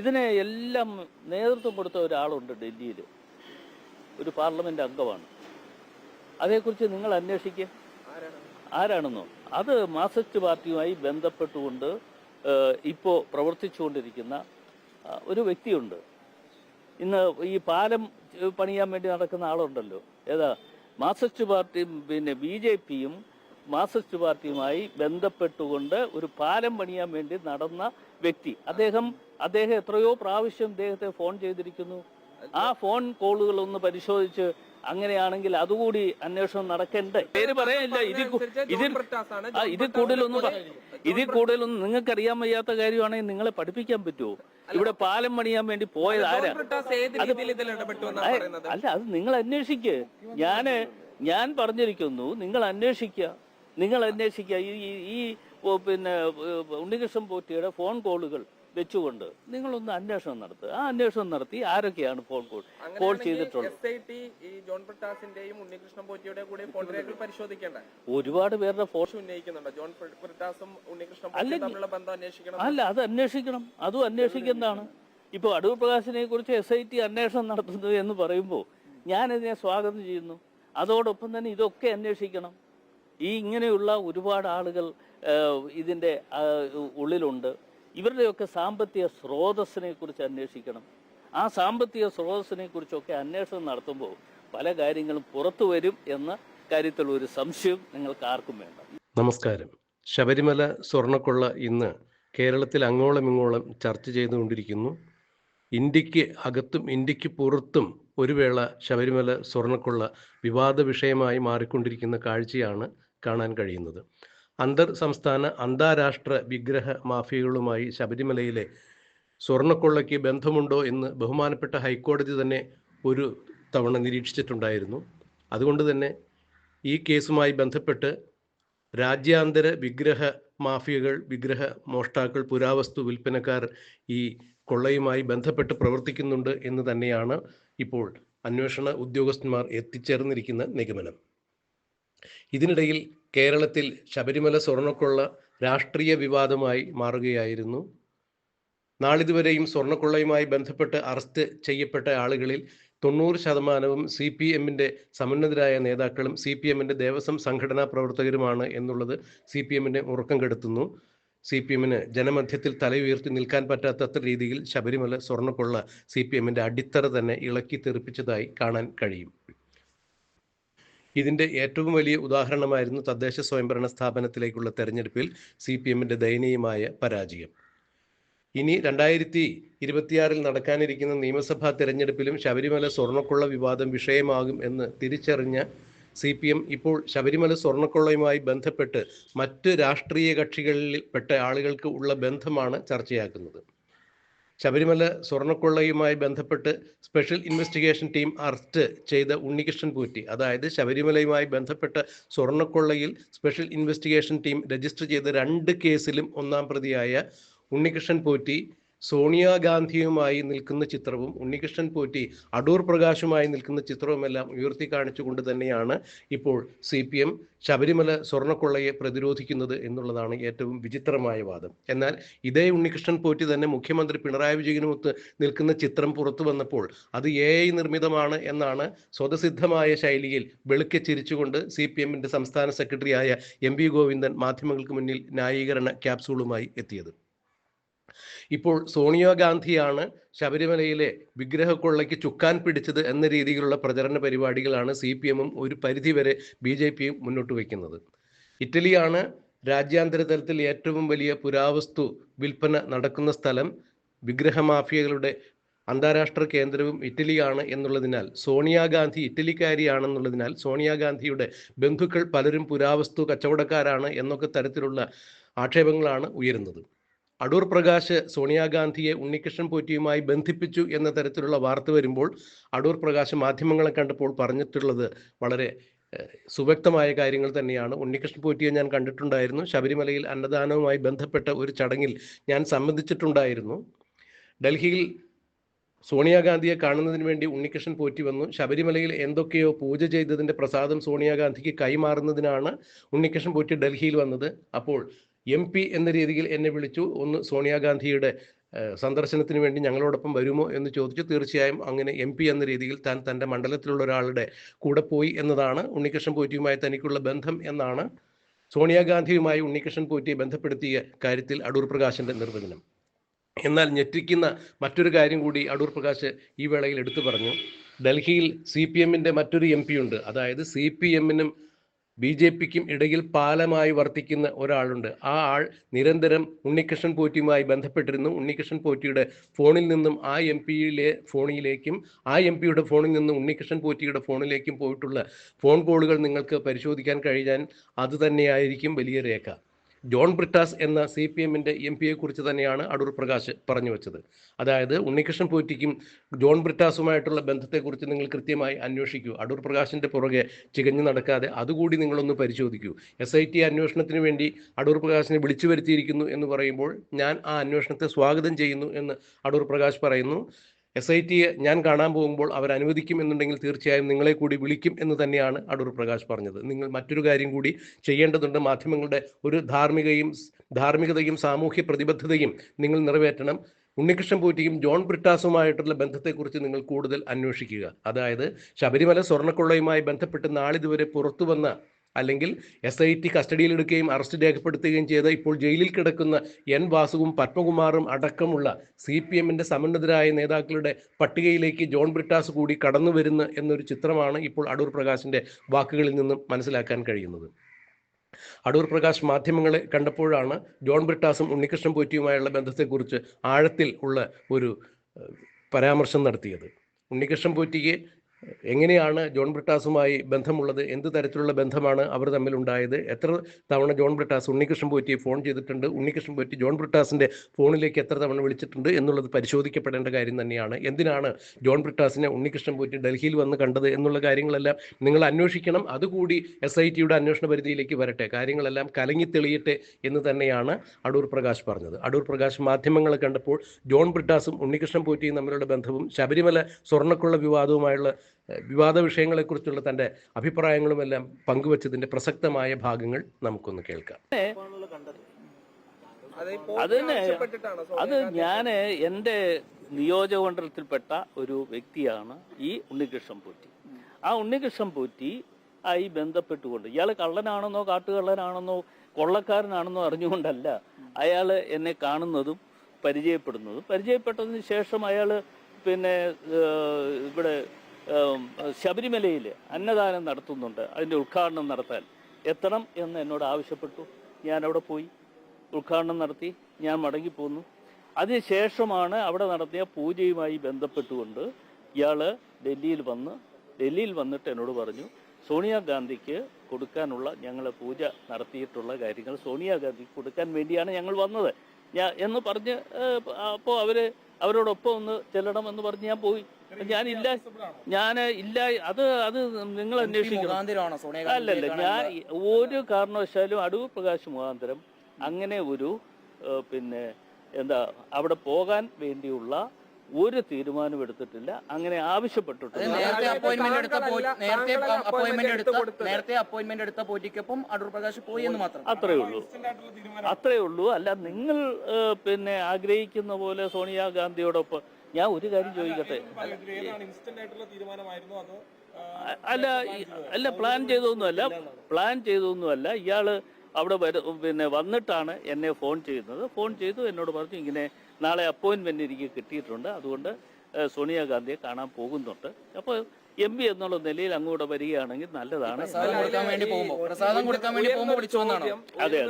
ഇതിനെ എല്ലാം നേതൃത്വം കൊടുത്ത ഒരാളുണ്ട് ഡൽഹിയിൽ ഒരു പാർലമെന്റ് അംഗമാണ്. അതേക്കുറിച്ച് നിങ്ങൾ അന്വേഷിക്കുക ആരാണെന്നോ? അത് മാർക്സിസ്റ്റ് പാർട്ടിയുമായി ബന്ധപ്പെട്ടുകൊണ്ട് ഇപ്പോൾ പ്രവർത്തിച്ചുകൊണ്ടിരിക്കുന്ന ഒരു വ്യക്തിയുണ്ട്. ഇന്ന് ഈ പാലം പണിയാൻ വേണ്ടി നടക്കുന്ന ആളുണ്ടല്ലോ. ഏതാ? മാർക്സിസ്റ്റ് പാർട്ടിയും പിന്നെ ബി ജെ പിയും മാർക്സിസ്റ്റ് പാർട്ടിയുമായി ബന്ധപ്പെട്ടുകൊണ്ട് ഒരു പാലം പണിയാൻ വേണ്ടി നടന്ന വ്യക്തി. അദ്ദേഹം അദ്ദേഹം എത്രയോ പ്രാവശ്യം അദ്ദേഹത്തെ ഫോൺ ചെയ്തിരിക്കുന്നു. ആ ഫോൺ കോളുകൾ ഒന്ന് പരിശോധിച്ച് അങ്ങനെയാണെങ്കിൽ അതുകൂടി അന്വേഷണം നടക്കണ്ടേ? പേര് പറയാനില്ല ഇതിൽ ഇത് ഇതിൽ കൂടുതലൊന്നും ഇതിൽ കൂടുതലൊന്നും നിങ്ങൾക്ക് അറിയാൻ വയ്യാത്ത കാര്യമാണെങ്കിൽ നിങ്ങളെ പഠിപ്പിക്കാൻ പറ്റുമോ? ഇവിടെ പാലം പണിയാൻ വേണ്ടി പോയത് ആരാ? അല്ല അത് നിങ്ങൾ അന്വേഷിക്ക്. ഞാൻ ഞാൻ പറഞ്ഞിരിക്കുന്നു നിങ്ങൾ അന്വേഷിക്കുക. നിങ്ങൾ അന്വേഷിക്കുക. ഈ ഈ- പിന്നെ ഉണ്ണികൃഷ്ണൻ പോറ്റിയുടെ ഫോൺ കോളുകൾ വെച്ചുകൊണ്ട് നിങ്ങളൊന്ന് അന്വേഷണം നടത്തുക ആ അന്വേഷണം നടത്തി ആരൊക്കെയാണ് ഫോൺ കോൾ കോൾ ചെയ്തിട്ടുള്ളത്? ഒരുപാട് പേരുടെ ഫോൺ അല്ല അത് അന്വേഷിക്കണം. അതും അന്വേഷിക്കുന്നതാണ് ഇപ്പൊ അടൂർ പ്രകാശിനെ കുറിച്ച് എസ് ഐ ടി അന്വേഷണം നടത്തുന്നത് എന്ന് പറയുമ്പോൾ ഞാനതിനെ സ്വാഗതം ചെയ്യുന്നു. അതോടൊപ്പം തന്നെ ഇതൊക്കെ അന്വേഷിക്കണം. ഈ ഇങ്ങനെയുള്ള ഒരുപാട് ആളുകൾ ഇതിന്റെ ഉള്ളിലുണ്ട്. ഇവരുടെയൊക്കെ സാമ്പത്തിക സ്രോതസ്സിനെ കുറിച്ച് അന്വേഷിക്കണം. ആ സാമ്പത്തിക സ്രോതസ്സിനെ കുറിച്ചൊക്കെ അന്വേഷണം നടത്തുമ്പോൾ പല കാര്യങ്ങളും പുറത്തു വരും എന്ന കാര്യത്തിൽ ഒരു സംശയം നിങ്ങൾക്ക് ആർക്കും വേണ്ട. നമസ്കാരം. ശബരിമല സ്വർണക്കൊള്ള ഇന്ന് കേരളത്തിൽ അങ്ങോളം ഇങ്ങോളം ചർച്ച ചെയ്തുകൊണ്ടിരിക്കുന്നു. ഇന്ത്യയ്ക്ക് അകത്തും ഇന്ത്യയ്ക്ക് പുറത്തും ഒരു വേള ശബരിമല സ്വർണക്കൊള്ള വിവാദ വിഷയമായി മാറിക്കൊണ്ടിരിക്കുന്ന കാഴ്ചയാണ് കാണാൻ കഴിയുന്നത്. അന്തർ സംസ്ഥാന അന്താരാഷ്ട്ര വിഗ്രഹ മാഫിയകളുമായി ശബരിമലയിലെ സ്വർണക്കൊള്ളയ്ക്ക് ബന്ധമുണ്ടോ എന്ന് ബഹുമാനപ്പെട്ട ഹൈക്കോടതി തന്നെ ഒരു തവണ നിരീക്ഷിച്ചിട്ടുണ്ടായിരുന്നു. അതുകൊണ്ട് തന്നെ ഈ കേസുമായി ബന്ധപ്പെട്ട് രാജ്യാന്തര വിഗ്രഹ മാഫിയകൾ വിഗ്രഹ മോഷ്ടാക്കൾ പുരാവസ്തു വിൽപ്പനക്കാർ ഈ കൊള്ളയുമായി ബന്ധപ്പെട്ട് പ്രവർത്തിക്കുന്നുണ്ട് എന്ന് തന്നെയാണ് ഇപ്പോൾ അന്വേഷണ ഉദ്യോഗസ്ഥന്മാർ എത്തിച്ചേർന്നിരിക്കുന്ന നിഗമനം. ഇതിനിടയിൽ കേരളത്തിൽ ശബരിമല സ്വർണക്കൊള്ള രാഷ്ട്രീയ വിവാദമായി മാറുകയായിരുന്നു. നാളിതുവരെയും സ്വർണക്കൊള്ളയുമായി ബന്ധപ്പെട്ട് അറസ്റ്റ് ചെയ്യപ്പെട്ട ആളുകളിൽ തൊണ്ണൂറ് ശതമാനവും സി പി എമ്മിന്റെ സമുന്നതരായ നേതാക്കളും സി പി എമ്മിന്റെ ദേവസ്വം സംഘടനാ പ്രവർത്തകരുമാണ് എന്നുള്ളത് സി പി എമ്മിനെ ഉറക്കം കെടുത്തുന്നു. സി പി എമ്മിന് ജനമധ്യത്തിൽ തലയുയർത്തി നിൽക്കാൻ പറ്റാത്ത രീതിയിൽ ശബരിമല സ്വർണക്കൊള്ള സി പി എമ്മിന്റെ അടിത്തറ തന്നെ ഇളക്കി തെറിപ്പിച്ചതായി കാണാൻ കഴിയും. ഇതിന്റെ ഏറ്റവും വലിയ ഉദാഹരണമായിരുന്നു തദ്ദേശ സ്വയംഭരണ സ്ഥാപനത്തിലേക്കുള്ള തെരഞ്ഞെടുപ്പിൽ സി പി എമ്മിന്റെ ദയനീയമായ പരാജയം. ഇനി രണ്ടായിരത്തി ഇരുപത്തിയാറിൽ നടക്കാനിരിക്കുന്ന നിയമസഭാ തെരഞ്ഞെടുപ്പിലും ശബരിമല സ്വർണക്കൊള്ള വിവാദം വിഷയമാകും എന്ന് തിരിച്ചറിഞ്ഞ സി പി എം ഇപ്പോൾ ശബരിമല സ്വർണക്കൊള്ളയുമായി ബന്ധപ്പെട്ട് മറ്റ് രാഷ്ട്രീയ കക്ഷികളിൽ പെട്ട ആളുകൾക്ക് ഉള്ള ബന്ധമാണ് ചർച്ചയാക്കുന്നത്. ശബരിമല സ്വർണക്കൊള്ളയുമായി ബന്ധപ്പെട്ട് സ്പെഷ്യൽ ഇൻവെസ്റ്റിഗേഷൻ ടീം അറസ്റ്റ് ചെയ്ത ഉണ്ണികൃഷ്ണൻ പൂറ്റി. അതായത് ശബരിമലയുമായി ബന്ധപ്പെട്ട സ്വർണക്കൊള്ളയിൽ സ്പെഷ്യൽ ഇൻവെസ്റ്റിഗേഷൻ ടീം രജിസ്റ്റർ ചെയ്ത രണ്ട് കേസിലും ഒന്നാം പ്രതിയായ ഉണ്ണികൃഷ്ണൻ പോറ്റി. സോണിയാഗാന്ധിയുമായി നിൽക്കുന്ന ചിത്രവും ഉണ്ണികൃഷ്ണൻ പോറ്റി അടൂർ പ്രകാശുമായി നിൽക്കുന്ന ചിത്രവുമെല്ലാം ഉയർത്തി കാണിച്ചുകൊണ്ട് തന്നെയാണ് ഇപ്പോൾ സി പി എം ശബരിമല സ്വർണക്കൊള്ളയെ പ്രതിരോധിക്കുന്നത് എന്നുള്ളതാണ് ഏറ്റവും വിചിത്രമായ വാദം. എന്നാൽ ഇതേ ഉണ്ണികൃഷ്ണൻ പോറ്റി തന്നെ മുഖ്യമന്ത്രി പിണറായി വിജയനുമൊത്ത് നിൽക്കുന്ന ചിത്രം പുറത്തു വന്നപ്പോൾ അത് എ ഐ നിർമ്മിതമാണ് എന്നാണ് സ്വതസിദ്ധമായ ശൈലിയിൽ വെളുക്കെ ചിരിച്ചുകൊണ്ട് സി പി സംസ്ഥാന സെക്രട്ടറിയായ എം വി ഗോവിന്ദൻ മാധ്യമങ്ങൾക്ക് മുന്നിൽ ന്യായീകരണ ക്യാപ്സൂളുമായി എത്തിയത്. ഇപ്പോൾ സോണിയാഗാന്ധിയാണ് ശബരിമലയിലെ വിഗ്രഹക്കൊള്ളയ്ക്ക് ചുക്കാൻ പിടിച്ചത് എന്ന രീതിയിലുള്ള പ്രചരണ പരിപാടികളാണ് സി പി എമ്മും ഒരു പരിധിവരെ ബി ജെ പിയും മുന്നോട്ട് വയ്ക്കുന്നത്. ഇറ്റലിയാണ് രാജ്യാന്തര തലത്തിൽ ഏറ്റവും വലിയ പുരാവസ്തു വിൽപ്പന നടക്കുന്ന സ്ഥലം. വിഗ്രഹമാഫിയകളുടെ അന്താരാഷ്ട്ര കേന്ദ്രവും ഇറ്റലിയാണ് എന്നുള്ളതിനാൽ സോണിയാഗാന്ധി ഇറ്റലിക്കാരിയാണെന്നുള്ളതിനാൽ സോണിയാഗാന്ധിയുടെ ബന്ധുക്കൾ പലരും പുരാവസ്തു കച്ചവടക്കാരാണ് എന്നൊക്കെ തരത്തിലുള്ള ആക്ഷേപങ്ങളാണ് ഉയരുന്നത്. അടൂർ പ്രകാശ് സോണിയാഗാന്ധിയെ ഉണ്ണികൃഷ്ണൻ പോറ്റിയുമായി ബന്ധിപ്പിച്ചു എന്ന തരത്തിലുള്ള വാർത്ത വരുമ്പോൾ അടൂർ പ്രകാശ് മാധ്യമങ്ങളെ കണ്ടപ്പോൾ പറഞ്ഞിട്ടുള്ളത് വളരെ സുവ്യക്തമായ കാര്യങ്ങൾ തന്നെയാണ്. ഉണ്ണികൃഷ്ണൻ പോറ്റിയെ ഞാൻ കണ്ടിട്ടുണ്ടായിരുന്നു. ശബരിമലയിൽ അന്നദാനവുമായി ബന്ധപ്പെട്ട ഒരു ചടങ്ങിൽ ഞാൻ സംബന്ധിച്ചിട്ടുണ്ടായിരുന്നു. ഡൽഹിയിൽ സോണിയാഗാന്ധിയെ കാണുന്നതിന് വേണ്ടി ഉണ്ണികൃഷ്ണൻ പോറ്റി വന്നു. ശബരിമലയിൽ എന്തൊക്കെയോ പൂജ ചെയ്തതിന്റെ പ്രസാദം സോണിയാഗാന്ധിക്ക് കൈമാറുന്നതിനാണ് ഉണ്ണികൃഷ്ണൻ പോറ്റി ഡൽഹിയിൽ വന്നത്. അപ്പോൾ എം പി എന്ന രീതിയിൽ എന്നെ വിളിച്ചു. ഒന്ന് സോണിയാഗാന്ധിയുടെ സന്ദർശനത്തിന് വേണ്ടി ഞങ്ങളോടൊപ്പം വരുമോ എന്ന് ചോദിച്ചു. തീർച്ചയായും അങ്ങനെ എം പി എന്ന രീതിയിൽ താൻ തന്റെ മണ്ഡലത്തിലുള്ള ഒരാളുടെ കൂടെ പോയി എന്നതാണ് ഉണ്ണികൃഷ്ണൻ പോറ്റിയുമായി തനിക്കുള്ള ബന്ധം എന്നാണ് സോണിയാഗാന്ധിയുമായി ഉണ്ണികൃഷ്ണൻ പോറ്റിയെ ബന്ധപ്പെടുത്തിയ കാര്യത്തിൽ അടൂർ പ്രകാശിന്റെ നിർവചനം. എന്നാൽ ഞെട്ടിക്കുന്ന മറ്റൊരു കാര്യം കൂടി അടൂർ പ്രകാശ് ഈ വേളയിൽ എടുത്തു പറഞ്ഞു. ഡൽഹിയിൽ സി പി എമ്മിന്റെ മറ്റൊരു എം പി ഉണ്ട്. അതായത് സി പി എമ്മിനും ബി ജെ പിക്കും ഇടയിൽ പാലമായി വർത്തിക്കുന്ന ഒരാളുണ്ട്. ആ ആൾ നിരന്തരം ഉണ്ണികൃഷ്ണൻ പോറ്റിയുമായി ബന്ധപ്പെട്ടിരുന്നു. ഉണ്ണികൃഷ്ണൻ പോറ്റിയുടെ ഫോണിൽ നിന്നും ആ എം പിയിലെ ഫോണിലേക്കും ആ എം പിയുടെ ഫോണിൽ നിന്നും ഉണ്ണികൃഷ്ണൻ പോറ്റിയുടെ ഫോണിലേക്കും പോയിട്ടുള്ള ഫോൺ കോളുകൾ നിങ്ങൾക്ക് പരിശോധിക്കാൻ കഴിയാൻ അതുതന്നെയായിരിക്കും വലിയ രേഖ. ജോൺ ബ്രിട്ടാസ് എന്ന സി പി എമ്മിന്റെ എം പിയെ കുറിച്ച് തന്നെയാണ് അടൂർ പ്രകാശ് പറഞ്ഞു വെച്ചത്. അതായത് ഉണ്ണികൃഷ്ണൻ പോറ്റിക്കും ജോൺ ബ്രിട്ടാസുമായിട്ടുള്ള ബന്ധത്തെക്കുറിച്ച് നിങ്ങൾ കൃത്യമായി അന്വേഷിക്കൂ. അടൂർ പ്രകാശിന്റെ പുറകെ ചികഞ്ഞു നടക്കാതെ അതുകൂടി നിങ്ങളൊന്ന് പരിശോധിക്കൂ. എസ് ഐ ടി അന്വേഷണത്തിന് വേണ്ടി അടൂർ പ്രകാശിനെ വിളിച്ചു വരുത്തിയിരിക്കുന്നു എന്ന് പറയുമ്പോൾ ഞാൻ ആ അന്വേഷണത്തെ സ്വാഗതം ചെയ്യുന്നു എന്ന് അടൂർ പ്രകാശ് പറയുന്നു. എസ് ഐ ടിയെ ഞാൻ കാണാൻ പോകുമ്പോൾ അവർ അനുവദിക്കും എന്നുണ്ടെങ്കിൽ തീർച്ചയായും നിങ്ങളെ കൂടി വിളിക്കും എന്ന് തന്നെയാണ് അടൂർ പ്രകാശ് പറഞ്ഞത്. നിങ്ങൾ മറ്റൊരു കാര്യം കൂടി ചെയ്യേണ്ടതുണ്ട്. മാധ്യമങ്ങളുടെ ഒരു ധാർമ്മികയും ധാർമ്മികതയും സാമൂഹ്യ പ്രതിബദ്ധതയും നിങ്ങൾ നിറവേറ്റണം. ഉണ്ണികൃഷ്ണൻ പൂറ്റിയും ജോൺ ബ്രിട്ടാസുമായിട്ടുള്ള ബന്ധത്തെക്കുറിച്ച് നിങ്ങൾ കൂടുതൽ അന്വേഷിക്കുക. അതായത് ശബരിമല സ്വർണക്കൊള്ളയുമായി ബന്ധപ്പെട്ട് നാളിതുവരെ പുറത്തു വന്ന അല്ലെങ്കിൽ എസ് ഐ ടി കസ്റ്റഡിയിലെടുക്കുകയും അറസ്റ്റ് രേഖപ്പെടുത്തുകയും ചെയ്ത ഇപ്പോൾ ജയിലിൽ കിടക്കുന്ന എൻ വാസുവും പത്മകുമാറും അടക്കമുള്ള സി പി എമ്മിന്റെ സമന്നതരായ നേതാക്കളുടെ പട്ടികയിലേക്ക് ജോൺ ബ്രിട്ടാസ് കൂടി കടന്നു വരുന്ന എന്നൊരു ചിത്രമാണ് ഇപ്പോൾ അടൂർ പ്രകാശിന്റെ വാക്കുകളിൽ നിന്നും മനസ്സിലാക്കാൻ കഴിയുന്നത്. അടൂർ പ്രകാശ് മാധ്യമങ്ങളെ കണ്ടപ്പോഴാണ് ജോൺ ബ്രിട്ടാസും ഉണ്ണികൃഷ്ണൻ പോറ്റിയുമായുള്ള ബന്ധത്തെക്കുറിച്ച് ആഴത്തിൽ ഉള്ള ഒരു പരാമർശം നടത്തിയത്. ഉണ്ണികൃഷ്ണൻ പോറ്റിക്ക് എങ്ങനെയാണ് ജോൺ ബ്രിട്ടാസുമായി ബന്ധമുള്ളത്? എന്ത് തരത്തിലുള്ള ബന്ധമാണ് അവർ തമ്മിൽ തമ്മിലുണ്ടായത്? എത്ര തവണ ജോൺ ബ്രിട്ടാസ് ഉണ്ണികൃഷ്ണൻ പോറ്റി ഫോൺ ചെയ്തിട്ടുണ്ട്? ഉണ്ണികൃഷ്ണൻ പോറ്റി ജോൺ ബ്രിട്ടാസിന്റെ ഫോണിലേക്ക് എത്ര തവണ വിളിച്ചിട്ടുണ്ട് എന്നുള്ളത് പരിശോധിക്കപ്പെടേണ്ട കാര്യം തന്നെയാണ്. എന്തിനാണ് ജോൺ ബ്രിട്ടാസിനെ ഉണ്ണികൃഷ്ണൻ പോറ്റി ഡൽഹിയിൽ വന്ന് കണ്ടത് എന്നുള്ള കാര്യങ്ങളെല്ലാം നിങ്ങൾ അന്വേഷിക്കണം. അതുകൂടി എസ് ഐ ടിയുടെ അന്വേഷണ പരിധിയിലേക്ക് വരട്ടെ. കാര്യങ്ങളെല്ലാം കലങ്ങി തെളിയട്ടെ എന്ന് തന്നെയാണ് അടൂർ പ്രകാശ് പറഞ്ഞത്. അടൂർ പ്രകാശ് മാധ്യമങ്ങളെ കണ്ടപ്പോൾ ജോൺ ബ്രിട്ടാസും ഉണ്ണികൃഷ്ണൻ പോറ്റിയും തമ്മിലുള്ള ബന്ധവും ശബരിമല സ്വർണക്കുള്ള വിവാദവുമായുള്ള വിവാദ വിഷയങ്ങളെക്കുറിച്ചുള്ള തന്റെ അഭിപ്രായങ്ങളുമെല്ലാം പങ്കുവച്ചതിന്റെ പ്രസക്തമായ ഭാഗങ്ങൾ നമുക്കൊന്ന് കേൾക്കാം അത് ഈ അത് തന്നെ. അത് സോണിയാഗാന്ധി? ഞാൻ എന്റെ നിയോജകമണ്ഡലത്തിൽപ്പെട്ട ഒരു വ്യക്തിയാണ് ഈ ഉണ്ണികൃഷ്ണൻ പൂറ്റി ആ ഉണ്ണികൃഷ്ണൻ പൂറ്റി ആയി ബന്ധപ്പെട്ടുകൊണ്ട് ഇയാൾ കള്ളനാണെന്നോ കാട്ടുകള്ളനാണെന്നോ കൊള്ളക്കാരനാണെന്നോ അറിഞ്ഞുകൊണ്ടല്ല അയാൾ എന്നെ കാണുന്നതും പരിചയപ്പെടുന്നതും പരിചയപ്പെട്ടതിന് ശേഷം അയാൾ പിന്നെ ഇവിടെ ശബരിമലയിൽ അന്നദാനം നടത്തുന്നുണ്ട്. അതിന്റെ ഉദ്ഘാടനം നടത്താൻ. എത്തണം എന്ന് എന്നോട് ആവശ്യപ്പെട്ടു. ഞാൻ അവിടെ പോയി. ഉദ്ഘാടനം നടത്തി. ഞാൻ മടങ്ങിപ്പോന്നു അതിനുശേഷമാണ് അവിടെ നടത്തിയ പൂജയുമായി ബന്ധപ്പെട്ടുകൊണ്ട് ഇയാൾ ഡൽഹിയിൽ വന്ന് ഡൽഹിയിൽ വന്നിട്ട് എന്നോട് പറഞ്ഞു സോണിയാഗാന്ധിക്ക് കൊടുക്കാനുള്ള ഞങ്ങൾ പൂജ നടത്തിയിട്ടുള്ള കാര്യങ്ങൾ സോണിയാഗാന്ധിക്ക് കൊടുക്കാൻ വേണ്ടിയാണ് ഞങ്ങൾ വന്നത്. ഞാൻ എന്ന് പറഞ്ഞ് അപ്പോൾ അവർ അവരോടൊപ്പം ഒന്ന് ചെല്ലണം എന്ന് പറഞ്ഞ് ഞാൻ പോയി. ഞാൻ ഇല്ല. ഞാൻ ഇല്ല. അത് അത് നിങ്ങൾ അന്വേഷിക്കണം. അല്ലല്ല ഞാൻ ഒരു കാരണവശാലും അടൂർ പ്രകാശ് മുഖാന്തരം അങ്ങനെ ഒരു പിന്നെ എന്താ അവിടെ പോകാൻ വേണ്ടിയുള്ള ഒരു തീരുമാനം എടുത്തിട്ടില്ല. അങ്ങനെ ആവശ്യപ്പെട്ടിട്ടില്ല. നേരത്തെ അപ്പോയിന്റ്മെന്റ് എടുത്ത നേരത്തെ അപ്പോയിന്റ്മെന്റ് എടുത്ത നേരത്തെ അപ്പോയിന്റ്മെന്റ് എടുത്ത പോറ്റിക്കൊപ്പം അടൂർ പ്രകാശ് പോയി എന്ന് മാത്രം. അത്രേ ഉള്ളൂ. അത്രേ ഉള്ളൂ. അല്ല നിങ്ങൾ പിന്നെ ആഗ്രഹിക്കുന്ന പോലെ സോണിയാഗാന്ധിയോടൊപ്പം ഞാൻ ഒരു കാര്യം ചോദിക്കട്ടെ? അല്ല അല്ല പ്ലാൻ ചെയ്തൊന്നുമല്ല പ്ലാൻ ചെയ്തൊന്നുമല്ല ഇയാൾ അവിടെ വര പിന്നെ വന്നിട്ടാണ് എന്നെ ഫോൺ ചെയ്യുന്നത്. ഫോൺ ചെയ്തു എന്നോട് പറഞ്ഞു ഇങ്ങനെ നാളെ അപ്പോയിൻമെന്റ് എനിക്ക് കിട്ടിയിട്ടുണ്ട്. അതുകൊണ്ട് സോണിയാഗാന്ധിയെ കാണാൻ പോകുന്നുണ്ട്. അപ്പോൾ എം പി എന്നുള്ള നിലയിൽ അങ്ങോട്ട് വരികയാണെങ്കിൽ നല്ലതാണ് പ്രസാദം കൊടുക്കാൻ വേണ്ടി പോകുമ്പോ പ്രസാദം കൊടുക്കാൻ വേണ്ടി പോകുമ്പോ വിളിച്ചു വന്നാണോ ചോദ്യം, അതെ,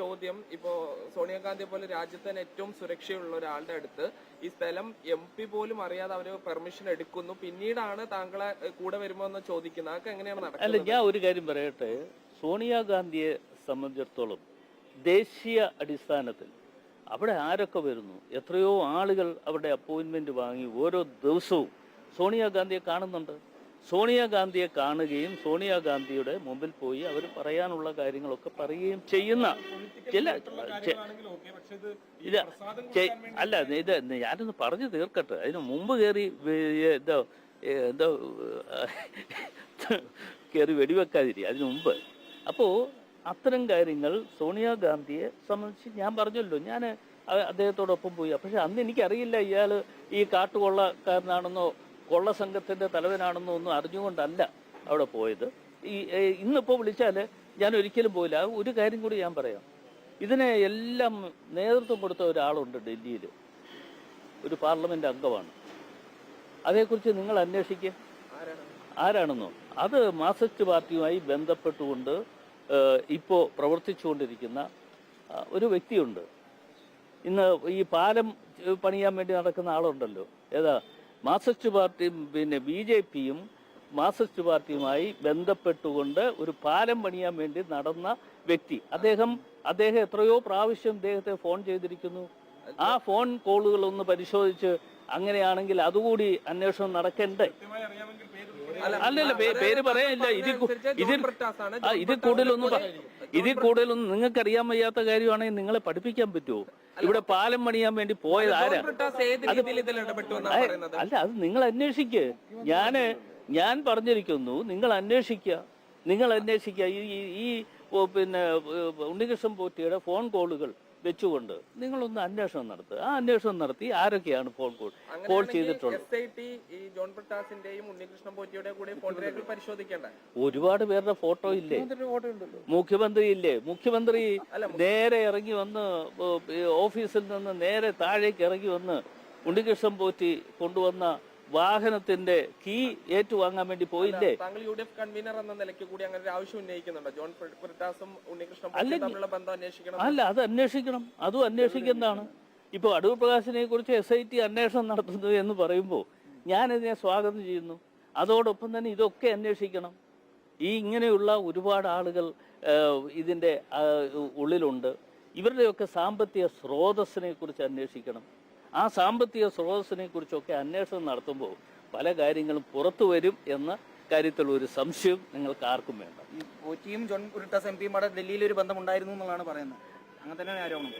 ചോദ്യം ഇപ്പോ സോണിയാഗാന്ധി പോലെ രാജ്യത്ത് തന്നെ ഏറ്റവും സുരക്ഷയുള്ള ഒരാളുടെ അടുത്ത് ഈ സ്ഥലം എം പി പോലും അറിയാതെ അവർ പെർമിഷൻ എടുക്കുന്നു. പിന്നീടാണ് താങ്കളെ കൂടെ വരുമോ എന്ന് ചോദിക്കുന്നത്. അതൊക്കെ എങ്ങനെയാണ് അല്ല ഞാൻ ഒരു കാര്യം പറയട്ടെ. സോണിയാഗാന്ധിയെ സംബന്ധിച്ചിടത്തോളം ദേശീയ അടിസ്ഥാനത്തിൽ അവിടെ ആരൊക്കെ വരുന്നു? എത്രയോ ആളുകൾ അവരുടെ അപ്പോയിന്റ്മെന്റ് വാങ്ങി ഓരോ ദിവസവും സോണിയാഗാന്ധിയെ കാണുന്നുണ്ട്. സോണിയാഗാന്ധിയെ കാണുകയും സോണിയാഗാന്ധിയുടെ മുമ്പിൽ പോയി അവർ പറയാനുള്ള കാര്യങ്ങളൊക്കെ പറയുകയും ചെയ്യുന്ന ചില ഇല്ല അല്ല ഇത് ഞാനൊന്ന് പറഞ്ഞു തീർക്കട്ടെ. അതിന് മുമ്പ് കയറി എന്തോ എന്തോ കയറി വെടിവെക്കാതിരി അതിനു മുമ്പ്. അപ്പോൾ അത്തരം കാര്യങ്ങൾ സോണിയാഗാന്ധിയെ സംബന്ധിച്ച് ഞാൻ പറഞ്ഞല്ലോ. ഞാൻ അദ്ദേഹത്തോടൊപ്പം പോയി. പക്ഷെ അന്ന് എനിക്കറിയില്ല ഇയാൾ ഈ കാട്ടുകൊള്ളക്കാരനാണെന്നോ കൊള്ള സംഘത്തിന്റെ തലവനാണെന്നോ ഒന്നും അറിഞ്ഞുകൊണ്ടല്ല അവിടെ പോയത്. ഈ ഇന്നിപ്പോൾ വിളിച്ചാൽ ഞാൻ ഒരിക്കലും പോയില്ല. ഒരു കാര്യം കൂടി ഞാൻ പറയാം. ഇതിനെ എല്ലാം നേതൃത്വം കൊടുത്ത ഒരാളുണ്ട് ഡൽഹിയിൽ ഒരു പാർലമെന്റ് അംഗമാണ്. അതേക്കുറിച്ച് നിങ്ങൾ അന്വേഷിക്കുക ആരാണെന്നോ? അത് മാർക്സിസ്റ്റ് പാർട്ടിയുമായി ബന്ധപ്പെട്ടുകൊണ്ട് ഇപ്പോൾ പ്രവർത്തിച്ചുകൊണ്ടിരിക്കുന്ന ഒരു വ്യക്തിയുണ്ട്. ഇന്ന് ഈ പാലം പണിയാൻ വേണ്ടി നടക്കുന്ന ആളുണ്ടല്ലോ. ഏതാ? മാർക്സിസ്റ്റ് പാർട്ടിയും പിന്നെ ബി ജെ പിയും മാർക്സിസ്റ്റ് പാർട്ടിയുമായി ബന്ധപ്പെട്ടുകൊണ്ട് ഒരു പാലം പണിയാൻ വേണ്ടി നടന്ന വ്യക്തി. അദ്ദേഹം അദ്ദേഹം എത്രയോ പ്രാവശ്യം അദ്ദേഹത്തെ ഫോൺ ചെയ്തിരിക്കുന്നു. ആ ഫോൺ കോളുകൾ ഒന്ന് പരിശോധിച്ച് അങ്ങനെയാണെങ്കിൽ അതുകൂടി അന്വേഷണം നടക്കണ്ടേ? അല്ലല്ല പേര് പറയാനില്ല ഇതിൽ ഇതിൽ ഇതിൽ കൂടുതലൊന്നും ഇതിൽ കൂടുതലൊന്നും നിങ്ങൾക്ക് അറിയാൻ വയ്യാത്ത കാര്യമാണെങ്കിൽ നിങ്ങളെ പഠിപ്പിക്കാൻ പറ്റുമോ? ഇവിടെ പാലം പണിയാൻ വേണ്ടി പോയത് ആരാ? അല്ല അത് നിങ്ങൾ അന്വേഷിക്ക്. ഞാൻ ഞാൻ പറഞ്ഞിരിക്കുന്നു നിങ്ങൾ അന്വേഷിക്ക നിങ്ങൾ അന്വേഷിക്ക ഈ ഈ- പിന്നെ ഉണ്ണികൃഷ്ണൻ പോറ്റിയുടെ ഫോൺ കോളുകൾ. വെച്ചുകൊണ്ട് നിങ്ങളൊന്ന് അന്വേഷണം നടത്തുക. ആ അന്വേഷണം നടത്തി ആരൊക്കെയാണ് ഫോൺ കോൾ കോൾ ചെയ്തിട്ടുള്ളത്? ജോൺ ഉണ്ണികൃഷ്ണൻ പോറ്റിയുടെ കൂടെ പരിശോധിക്കേണ്ട. ഒരുപാട് പേരുടെ ഫോട്ടോ ഇല്ലേ? മുഖ്യമന്ത്രി ഇല്ലേ? മുഖ്യമന്ത്രി നേരെ ഇറങ്ങി വന്ന് ഓഫീസിൽ നിന്ന് നേരെ താഴേക്ക് ഇറങ്ങി വന്ന് ഉണ്ണികൃഷ്ണൻ പോറ്റി കൊണ്ടുവന്ന വാഹനത്തിന്റെ കീ ഏറ്റുവാങ്ങാൻ വേണ്ടി പോയില്ലേ? താങ്കൾ യു ഡി എഫ് കൺവീനർ എന്ന നിലയ്ക്ക് കൂടി അങ്ങനെ ഒരു ആവശ്യം ഉന്നയിക്കുന്നുണ്ടോ? ജോൺ ബ്രിട്ടാസും ഉണ്ണികൃഷ്ണൻ തമ്മിലുള്ള ബന്ധം അന്വേഷിക്കണം. അല്ല അത് അന്വേഷിക്കണം. അതും അന്വേഷിക്കുന്നതാണ്. ഇപ്പോൾ അടൂർ പ്രകാശിനെ കുറിച്ച് എസ് ഐ ടി അന്വേഷണം നടത്തുന്നു എന്ന് പറയുമ്പോൾ ഞാനതിനെ സ്വാഗതം ചെയ്യുന്നു. അതോടൊപ്പം തന്നെ ഇതൊക്കെ അന്വേഷിക്കണം. ഈ ഇങ്ങനെയുള്ള ഒരുപാട് ആളുകൾ ഇതിന്റെ ഉള്ളിലുണ്ട്. ഇവരുടെയൊക്കെ സാമ്പത്തിക സ്രോതസ്സിനെ കുറിച്ച് അന്വേഷിക്കണം. ആ സാമ്പത്തിക സ്രോതസ്സിനെ കുറിച്ചൊക്കെ അന്വേഷണം നടത്തുമ്പോൾ പല കാര്യങ്ങളും പുറത്തു വരും എന്ന കാര്യത്തിൽ ഒരു സംശയം നിങ്ങൾക്ക് ആർക്കും വേണ്ട. ഈ ഒറ്റിയും ജോൺ ഉരുട്ടാസ് എം പിയും ഡൽഹിയിൽ ഒരു ബന്ധമുണ്ടായിരുന്നു എന്നുള്ളതാണ് പറയുന്നത്. അങ്ങനെ തന്നെയാണ് ആരോപണം.